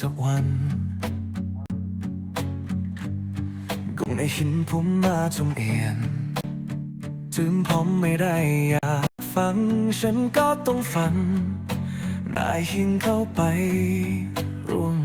สักวันกุ้งในหินผมมาจงเอียน ถึงอมไม่ได้อยากฟัง ฉันก็ต้องฟังนายหินเข้าไปร่วม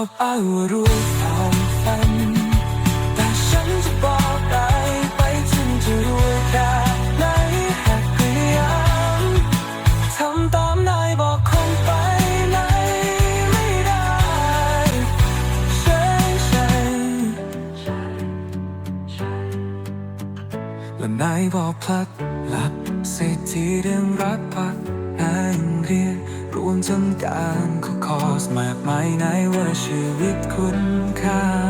อบเอารู้ความฝัน แต่ฉันจะบอกได้ไปฉันจะรู้แค่ไหนหากพยายามทำตามนายบอกคงไปไหนไม่ได้ใช่ใช่และนายบอกพลัดหลับเศรษฐีเดิมรักพักหางเรียนรวมจังการ คอสมากมายในว่าชีวิตคุณค่า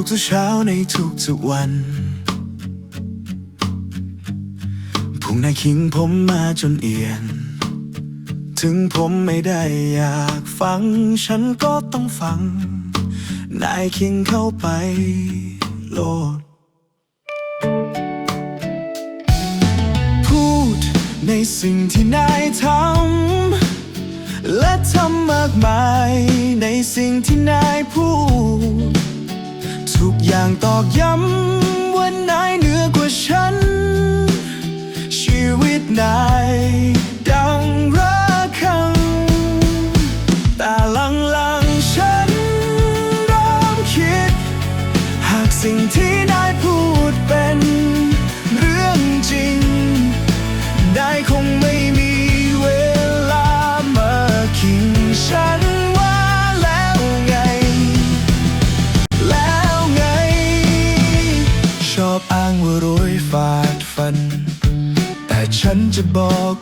ทุกๆเช้าในทุกๆวันพุงนายขิงผมมาจนเอียน ถึงผมไม่ได้อยากฟัง ฉันก็ต้องฟัง นายขิงเข้าไปโลด พูดในสิ่งที่นายทำและทำมากมายในสิ่งที่นายพูด อย่างตอกย้ำว่านายเหนือกว่าฉัน ชีวิตนาย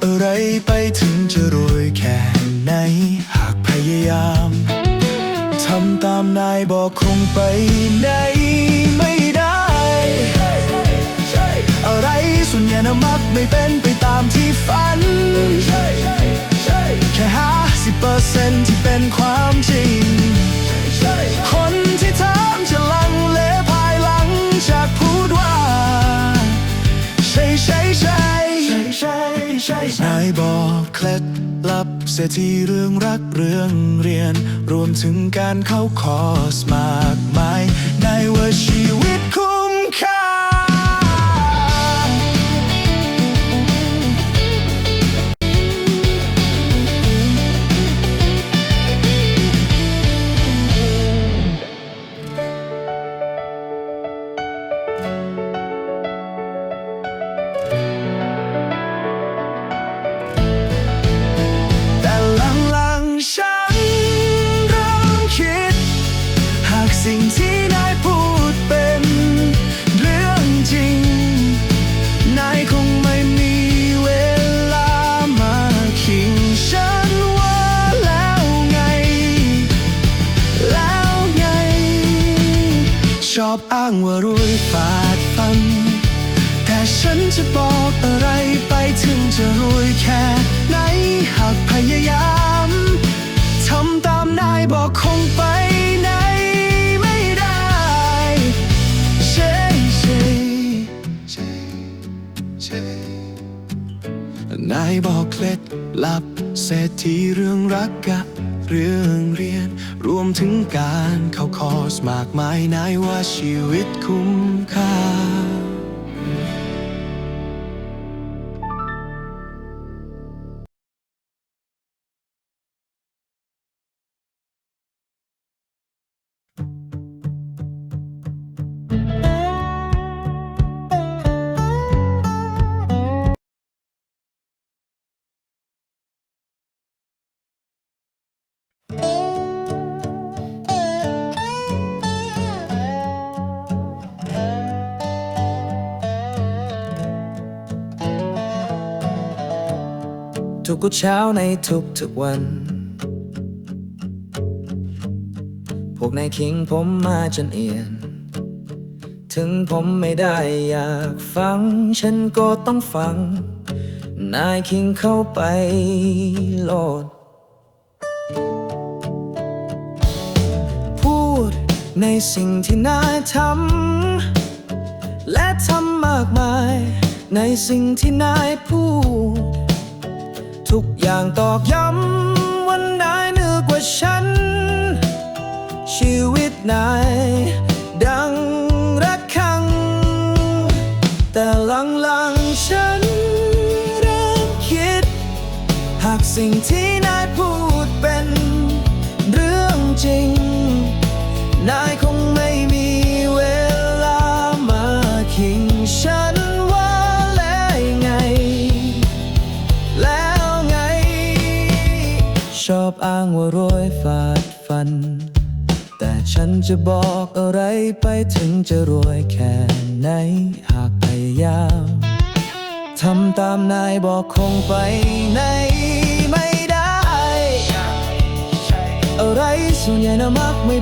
อะไรไปถึงจะรวยแค่ไหน หากพยายาม ทำตามนายบอกคงไปไหน บอกเคล็ดลับเสียทีเรื่องรักเรื่องเรียน รวมถึงการเข้าคอร์สมากมายนว่าชีวิต อบอ้างว่ารวยฟาดฟัน แต่ฉันจะบอกอะไรไปถึงจะรวยแค่ไหนหากพยายามทำตามนายบอกคงไปไหนไม่ได้ใช่ใช่ใช่ใช่นายบอกเคล็ดลับเศรษฐีเรื่องรักกะ เรื่องเรียน รวมถึงการเข้าคอร์สมากมายนายว่าชีวิตคุ้มค่า ทุกๆเช้าในทุกๆวัน พวกนายคิงผมมาจนเอียน ถึงผมไม่ได้อยากฟัง ฉันก็ต้องฟัง นายคิงเข้าไปโลด พูดในสิ่งที่นายทำและทำมากมาย ในสิ่งที่นายพูด ทุกอย่างตอกย้ำว่านายเหนือกว่าฉัน ชีวิตนาย ดังระฆัง แต่หลังๆฉันเริ่มคิด หากสิ่งที่ ชอบอ้างว่ารวยฟาดฟัน แต่ฉันจะบอกอะไรไปถึงจะรวยแค่ไหน หากพยายามทำตามนายบอกคงไปไหนไม่ได้ อะไรส่วนใหญ่นะมักไม่